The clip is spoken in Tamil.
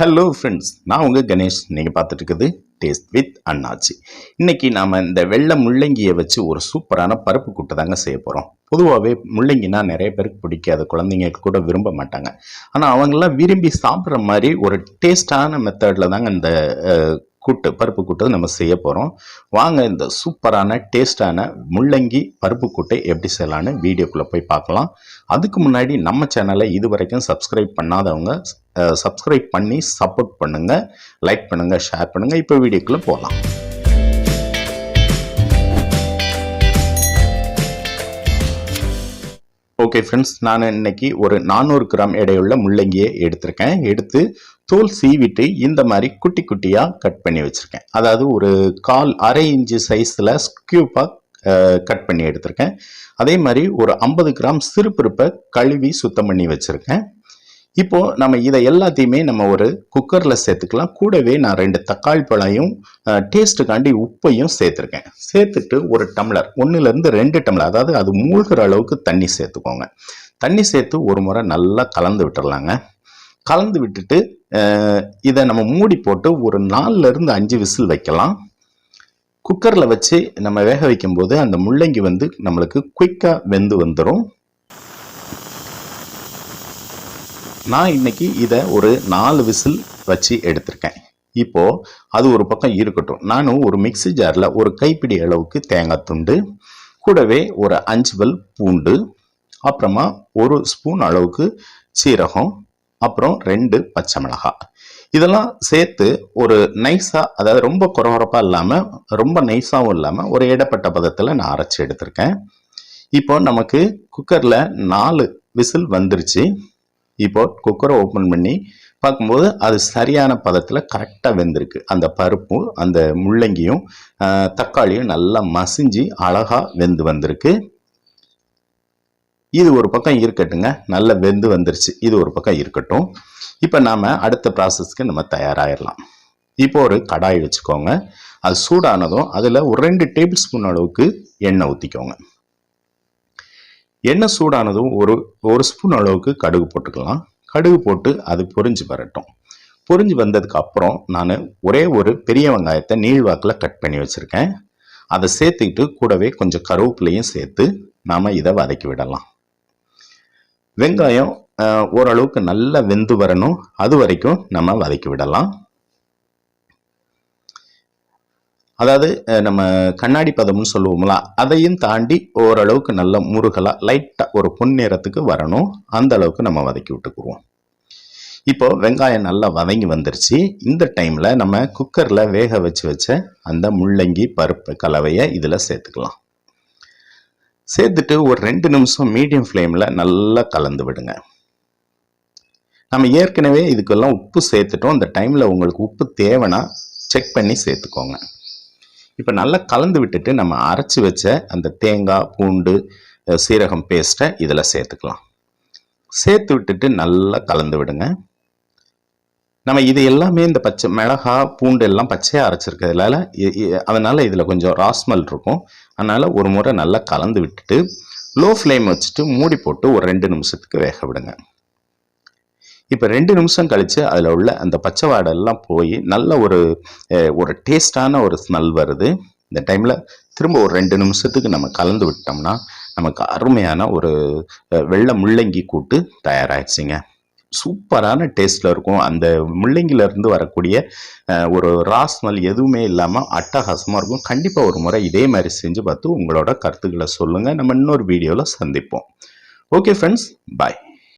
ஹலோ ஃப்ரெண்ட்ஸ் நான் உங்கள் கணேஷ். நீங்கள் பார்த்துட்டு இருக்குது டேஸ்ட் வித் அண்ணாச்சி. இன்னைக்கு நாம் இந்த வெள்ளை முள்ளங்கியை வச்சு ஒரு சூப்பரான பருப்பு கூட்டை தாங்க செய்ய போகிறோம் பொதுவாகவே முள்ளங்கினா நிறைய பேருக்கு பிடிக்காது. குழந்தைங்க கூட விரும்ப மாட்டாங்க. ஆனால் அவங்கெல்லாம் விரும்பி சாப்பிட்ற மாதிரி ஒரு டேஸ்டான மெத்தடில் தாங்க இந்த கூட்டு பருப்பு கூட்டு நம்ம செய்ய போகிறோம் வாங்க இந்த சூப்பரான டேஸ்டான முள்ளங்கி பருப்பு கூட்டை எப்படி செய்யலான்னு வீடியோக்குள்ளே போய் பார்க்கலாம். அதுக்கு முன்னாடி நம்ம சேனலை இது வரைக்கும் சப்ஸ்கிரைப் பண்ணாதவங்க சப்ஸ்கிரைப் பண்ணி சப்போர்ட் பண்ணுங்க லைக் பண்ணுங்கள் ஷேர் பண்ணுங்கள் இப்போ வீடியோக்குள்ளே போகலாம் ஓகே ஃப்ரெண்ட்ஸ் நான் இன்னைக்கு ஒரு நானூறு கிராம் எடையுள்ள முள்ளங்கியை எடுத்திருக்கேன். எடுத்து தோல் சீவிட்டு இந்த மாதிரி குட்டி குட்டியாக கட் பண்ணி வச்சுருக்கேன். அதாவது ஒரு கால் அரை இன்ச்சு சைஸில் ஸ்கியூப்பாக கட் பண்ணி எடுத்திருக்கேன். அதே மாதிரி ஒரு ஐம்பது கிராம் சிறுபருப்பை கழுவி சுத்தம் பண்ணி வச்சுருக்கேன். இப்போது நம்ம இதை எல்லாத்தையுமே நம்ம ஒரு குக்கரில் சேர்த்துக்கலாம். கூடவே நான் ரெண்டு தக்காளி பழையும் டேஸ்ட்டுக்காண்டி உப்பையும் சேர்த்துருக்கேன். சேர்த்துட்டு ஒரு டம்ளர் ஒன்றுலேருந்து ரெண்டு டம்ளர் அதாவது அது மூழ்கிற அளவுக்கு தண்ணி சேர்த்துக்கோங்க. தண்ணி சேர்த்து ஒரு முறை நல்லா கலந்து விட்டுடலாங்க கலந்து விட்டுட்டு இதை நம்ம மூடி போட்டு ஒரு நாலுலேருந்து அஞ்சு விசில் வைக்கலாம். குக்கரில் வச்சு நம்ம வேக வைக்கும்போது அந்த முள்ளங்கி வந்து நம்மளுக்கு குயிக்காக வெந்து வந்துடும் நான் இன்னைக்கு இதை ஒரு நாலு விசில் வச்சு எடுத்திருக்கேன். இப்போது அது ஒரு பக்கம் இருக்கட்டும். நானும் ஒரு மிக்ஸி ஜாரில் ஒரு கைப்பிடி அளவுக்கு தேங்காய் துண்டு கூடவே ஒரு அஞ்சு பல் பூண்டு அப்புறமா ஒரு ஸ்பூன் அளவுக்கு சீரகம் அப்புறம் ரெண்டு பச்சை மிளகாய் இதெல்லாம் சேர்த்து ஒரு நைஸாக அதாவது ரொம்ப குறவரப்பாக இல்லாமல் ரொம்ப நைஸாகவும் இல்லாமல் ஒரு இடப்பட்ட பதத்தில் நான் அரைச்சி எடுத்திருக்கேன். இப்போ நமக்கு குக்கரில் நாலு விசில் வந்துருச்சு. இப்போ குக்கரை ஓப்பன் பண்ணி பார்க்கும்போது அது சரியான பதத்தில் கரெக்டாக வெந்திருக்கு. அந்த பருப்பும் அந்த முள்ளங்கியும் தக்காளியும் நல்லா மசிஞ்சு அழகாக வெந்து வந்திருக்கு. இது ஒரு பக்கம் இருக்கட்டுங்க. நல்ல வெந்து வந்துருச்சு. இது ஒரு பக்கம் இருக்கட்டும். இப்போ நாம் அடுத்த ப்ராசஸ்க்கு நம்ம தயாராகிடலாம் இப்போ ஒரு கடாய் வச்சுக்கோங்க. அது சூடானதும் அதில் ஒரு ரெண்டு டேபிள் ஸ்பூன் அளவுக்கு எண்ணெய் ஊற்றிக்கோங்க எண்ணெய் சூடானதும் ஒரு ஒரு ஸ்பூன் அளவுக்கு கடுகு போட்டுக்கலாம். கடுகு போட்டு அது பொரிஞ்சு வரட்டும். பொரிஞ்சு வந்ததுக்கு அப்புறம் நான் ஒரே ஒரு பெரிய வெங்காயத்தை நீள்வாக்கில் கட் பண்ணி வச்சுருக்கேன். அதை சேர்த்துக்கிட்டு கூடவே கொஞ்சம் கருவேப்பிலையும் சேர்த்து நாம் இதை வதக்கி விடலாம். வெங்காயம் ஓரளவுக்கு நல்லா வெந்து வரணும். அது வரைக்கும் நம்ம வதக்கி விடலாம். அதாவது நம்ம கண்ணாடி பதம்னு சொல்லுவோம்ல அதையும் தாண்டி ஓரளவுக்கு நல்ல முருகலாக லைட்டாக ஒரு பொன்னிறத்துக்கு வரணும். அந்த அளவுக்கு நம்ம வதக்கி விட்டுக்குவோம். இப்போ வெங்காயம் நல்லா வதங்கி வந்துருச்சு. இந்த டைமில் நம்ம குக்கரில் வேக வச்சு வச்ச அந்த முள்ளங்கி பருப்பு கலவையை இதில் சேர்த்துக்கலாம். சேர்த்துட்டு ஒரு ரெண்டு நிமிஷம் மீடியம் ஃப்ளேமில் நல்லா கலந்து விடுங்க. நம்ம ஏற்கனவே இதுக்கெல்லாம் உப்பு சேர்த்துட்டோம். இந்த டைமில் உங்களுக்கு உப்பு தேவைன்னா செக் பண்ணி சேர்த்துக்கோங்க. இப்போ நல்லா கலந்து விட்டுட்டு நம்ம அரைச்சி வச்ச அந்த தேங்காய் பூண்டு சீரகம் பேஸ்ட்டை இதில் சேர்த்துக்கலாம். சேர்த்து விட்டுட்டு நல்லா கலந்து விடுங்க. நம்ம இது எல்லாமே இந்த பச்சை மிளகா பூண்டு எல்லாம் பச்சையாக அரைச்சிருக்கிறதுனால அதனால் இதில் கொஞ்சம் ராஸ்மல் இருக்கும். அதனால் ஒரு முறை நல்லா கலந்து விட்டுட்டு லோ ஃப்ளேம் வச்சுட்டு மூடி போட்டு ஒரு ரெண்டு நிமிஷத்துக்கு வேக விடுங்க. இப்போ ரெண்டு நிமிஷம் கழித்து அதில் உள்ள அந்த பச்சை வாடெல்லாம் போய் நல்ல ஒரு ஒரு டேஸ்டான ஒரு ஸ்மெல் வருது. இந்த டைமில் திரும்ப ஒரு ரெண்டு நிமிஷத்துக்கு நம்ம கலந்து விட்டோம்னா நமக்கு அருமையான ஒரு வெள்ளை முள்ளங்கி கூட்டு தயாராகிடுச்சிங்க சூப்பரான டேஸ்ட்டில் இருக்கும். அந்த முள்ளங்கில இருந்து வரக்கூடிய ஒரு ரா ஸ்மெல் எதுவுமே இல்லாமல் அட்டகாசமாக இருக்கும். கண்டிப்பாக ஒரு முறை இதே மாதிரி செஞ்சு பார்த்து உங்களோட கருத்துக்களை சொல்லுங்கள் நம்ம இன்னொரு வீடியோவில் சந்திப்போம். Okay friends bye